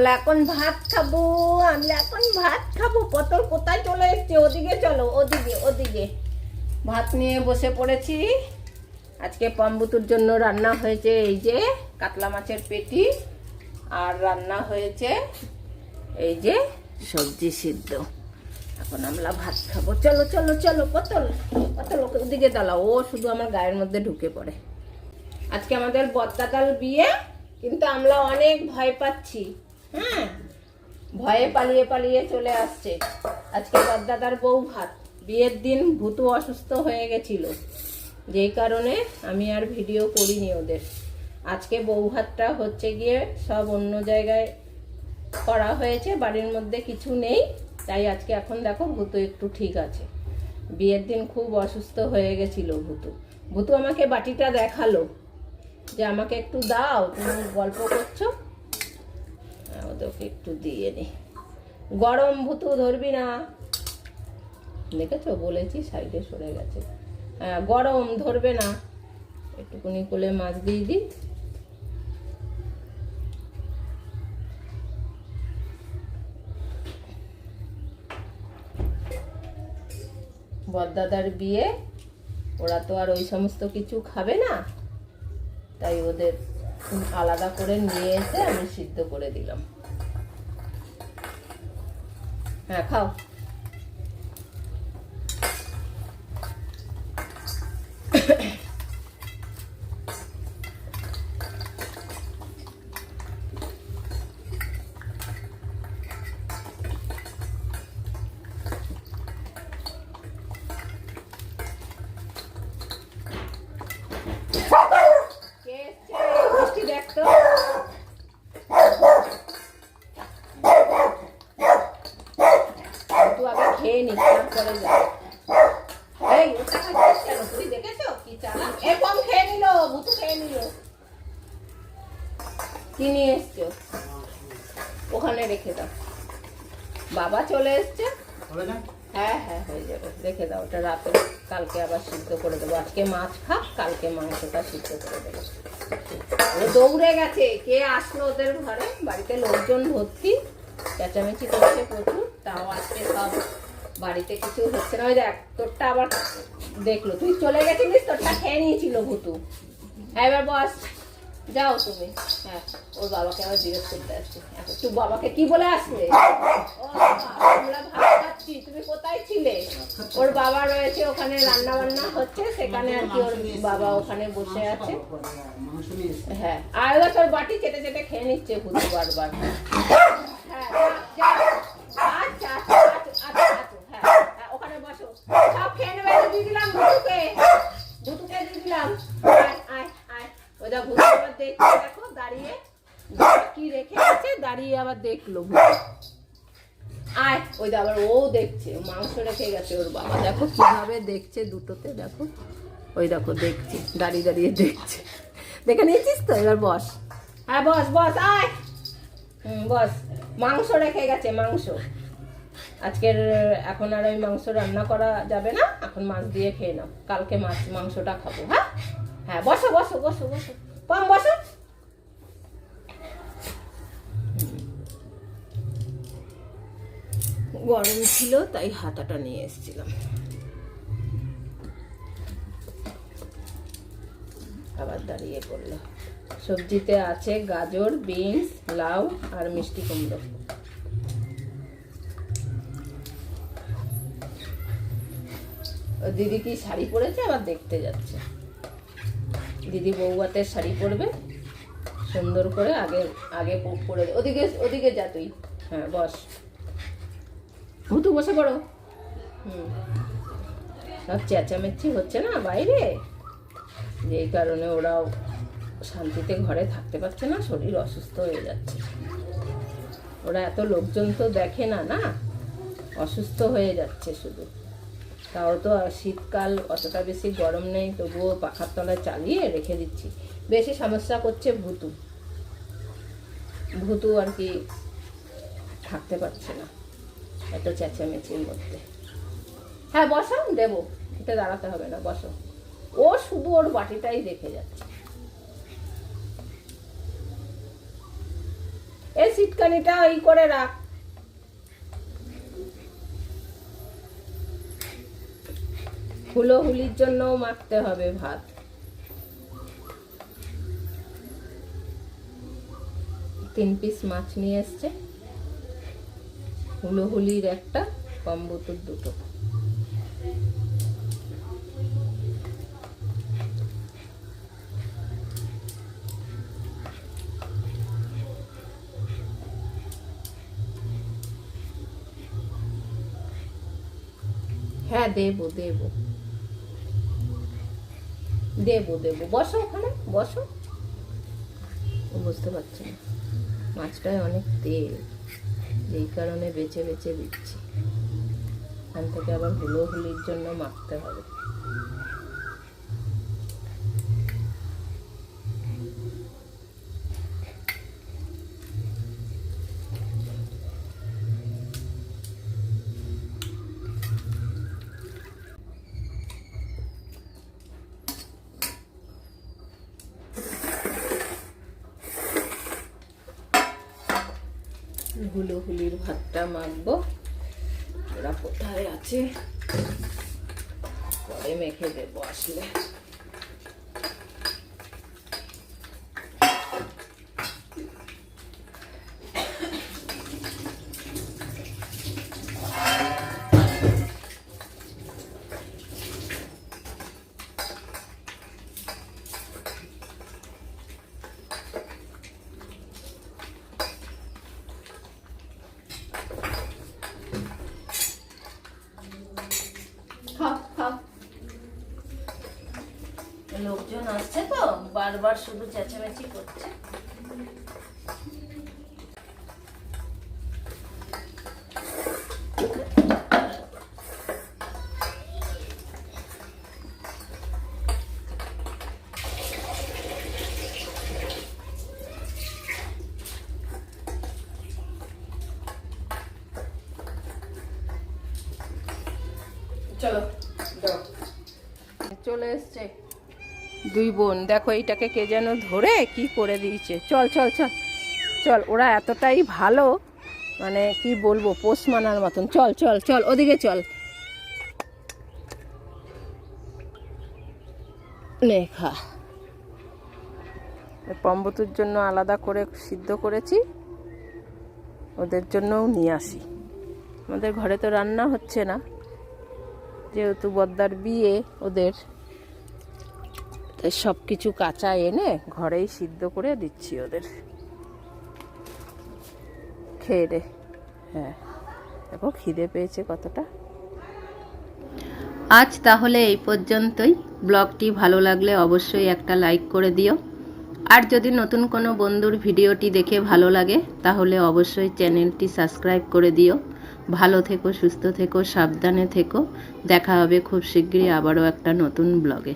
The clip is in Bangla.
আমরা এখন ভাত খাব, আমরা এখন ভাত খাব। পটল কোথায় চলে এসছে? ওদিকে চলো, ওদিকে ওদিকে। ভাত নিয়ে বসে পড়েছি। আজকে পাম্বুতুর জন্য রান্না হয়েছে এই যে কাতলা মাছের পেটি, আর রান্না হয়েছে এই যে সবজি সিদ্ধ। এখন আমরা ভাত খাব। চলো চলো চলো, পটল পটল ওদিকে দাঁড়াও। ও শুধু আমার গায়ের মধ্যে ঢুকে পড়ে। আজকে আমাদের বদ্দাতাল বিয়ে, কিন্তু আমরা অনেক ভয় পাচ্ছি। হ্যাঁ ভয়ে পালিয়ে পালিয়ে চলে আসছে। আজকে বদ্দাদার বউ ভাত বিয়ের দিন ভূতু অসুস্থ হয়ে গেছিল। যেই কারণে আমি আর ভিডিও করিনি ওদের। আজকে বউ ভাতটা হচ্ছে গিয়ে সব অন্য জায়গায় করা হয়েছে, বাড়ির মধ্যে কিছু নেই। তাই আজকে এখন দেখো ভূতু একটু ঠিক আছে। বিয়ের দিন খুব অসুস্থ হয়ে গেছিল ভূতু। ভূতু আমাকে বাটিটা দেখাল যে আমাকে একটু দাও, তুমি গল্প করছ। ওদেরকে একটু দিয়ে নি। গরম ভুতু ধরবি না। দেখেছ? বলেছি, সাইডে সরে গেছে। হ্যাঁ গরম ধরবে না। একটুকুনি কোলে মাছ দিয়ে দিই। বদ্দাদার বিয়ে, ওরা তো আর ওই সমস্ত কিছু খাবে না। তাই ওদের আলাদা করে নিয়ে এসে আমি সিদ্ধ করে দিলাম। হ্যাঁ খাও কে এসছে? মিষ্টি দেখ তো। তুই আগে খেয়ে নি তারপরে যা এই ওটা খাচ্ছিস কেন তুই দেখেছ কি চালাক এ কম খেয়ে নিল ভুতু খেয়ে নিল কি নিয়ে এসছো? ওখানে রেখে দাও। বাবা চলে এসছে। হ্যাঁ হ্যাঁ হয়ে যাবে। রেখে দাও ওটা রাতে কালকে আবার সিদ্ধ করে দেবো। আজকে মাছ খাক কালকে মাংসটা সিদ্ধ করে দেবো। ও দৌড়ে গেছে। কে আসলো ওদের ঘরে? বাড়িতে লোকজন ভর্তি। চেঁচামেচি করছে প্রচুর। তাও আজকে সব বাড়িতে কিছু হচ্ছে না। ওই দেখ তোরটা আবার দেখল। তুই চলে গেছিলিস তোরটা খেয়ে নিয়েছিল ভুতু। হ্যাঁ এবার বস। যাও তুমি। হ্যাঁ ওর বাবাকে আবার জিজ্ঞেস করতে আসছে। তুই বাবাকে কি বলে আসলে তুমি কোথায় ছিলে? ওর বাবা রয়েছে ওখানে রান্না বান্না হচ্ছে, সেখানে আর কি ওর বাবা ওখানে বসে আছে। হ্যাঁ আর এবার তোর বাটি চেটে চেটে খেয়ে নিচ্ছে ভুতু বারবার। ওখানে বসো। সব খেয়ে নেবে দিয়ে দিলাম ভুতুকে। ভুতুকে দিয়ে দিলাম। আয় আয় আয়। ওই দা দেখছে দেখো, দাঁড়িয়ে কি রেখে আছে দাঁড়িয়ে আবার দেখল। আয়, ওই আবার ও দেখছে মাংস রেখে গেছে ওর বাবা। দেখো দেখছে দুটোতে, দেখো। ওই দেখো দাঁড়িয়ে দাঁড়িয়ে দেখছে। দেখে নিয়েছিস তো? এবার বস। হ্যাঁ বস বস, আয়। হুম, বস। মাংস রেখে গেছে, মাংস। আজকের, এখন আর ওই মাংস রান্না করা যাবে না। এখন মাছ দিয়ে খেয়ে নাও। কালকে মাছ, মাংসটা খাব হ্যাঁ? হ্যাঁ বসো বসো বসো বসো। গরম ছিল, তাই হাতাটা নিয়ে এসেছিলাম। আবার দাঁড়িয়ে পড়ল। সবজিতে আছে গাজর, বিনস, লাউ আর মিষ্টি কুমড়ো। দিদি কি শাড়ি পরেছে আবার দেখতে যাচ্ছে? দিদি বৌভাতের শাড়ি পরবে, সুন্দর করে আগে আগে পরে ওদিকে ওদিকে যা তুই। হ্যাঁ বস। ভুতু, বসে পড়ো। হুম। চেঁচামেচি হচ্ছে না বাইরে? যেই কারণে ওরাও শান্তিতে ঘরে থাকতে পারছে না, শরীর অসুস্থ হয়ে যাচ্ছে। ওরা এত লোকজন তো দেখে না না? অসুস্থ হয়ে যাচ্ছে শুধু। তাও তো শীতকাল অতটা বেশি গরম নেই, তবুও পাখার তলায় চালিয়ে রেখে দিচ্ছি। বেশি সমস্যা করছে ভুতু। ভুতু আর কি থাকতে পারছে না, এত চেঁচামেচির মধ্যে। হ্যাঁ বসো দেবো। উঠে দাঁড়াতে হবে না, বসো। ও শুধু ওর বাটিটাই দেখে যাচ্ছে। এই সিটকানিটা ই করে রাখ। হুলো হুলির জন্য মাখতে হবে ভাত। তিন পিস মাছ নিয়ে এসছে। হুলো হুলির একটা কম্বুতুর দুটো। হ্যাঁ দেব, দেবো। দেব, দেবো। বসো ওখানে, বসো। বুঝতে পারছি না। মাছটায় অনেক তেল, যেই কারণে বেছে বেছে দিচ্ছি। এখান থেকে আবার হুলো হুলির জন্য মাখতে হবে হুলো হুলির ভাতটা মাখবো। ওরা কোথায় আছে? পরে মেখে দেবো আসলে। লোকজন আসছে তো বারবার শুধু চেঁচামেচি করছে। চলো। চলে দুই বোন। দেখো এইটাকে কে যেন ধরে কি করে দিয়েছে। চল চল চল চল, ওরা এতটাই ভালো মানে কি বলব, পোষ মানার মতন। চল চল চল, ওদিকে চল। নে খা পম্বতুর জন্য আলাদা করে সিদ্ধ করেছি, ওদের জন্যও নিয়ে আসি। আমাদের ঘরে তো রান্না হচ্ছে না। যেহেতু বদ্দার বিয়ে ওদের সব কিছু কাঁচা এনে ঘরেই সিদ্ধ করে দিচ্ছি ওদের। খেয়ে রে হ্যাঁ। দেখো, খিদে পেয়েছে কতটা। আজ তাহলে এই পর্যন্তই। ব্লগটি ভালো লাগলে অবশ্যই একটা লাইক করে দিও। আর যদি নতুন কোনো বন্ধুর ভিডিওটি দেখে ভালো লাগে, তাহলে অবশ্যই চ্যানেলটি সাবস্ক্রাইব করে দিও। ভালো থেকো সুস্থ থেকো সাবধানে থেকো। দেখা হবে খুব শীঘ্রই আবারও একটা নতুন ব্লগে।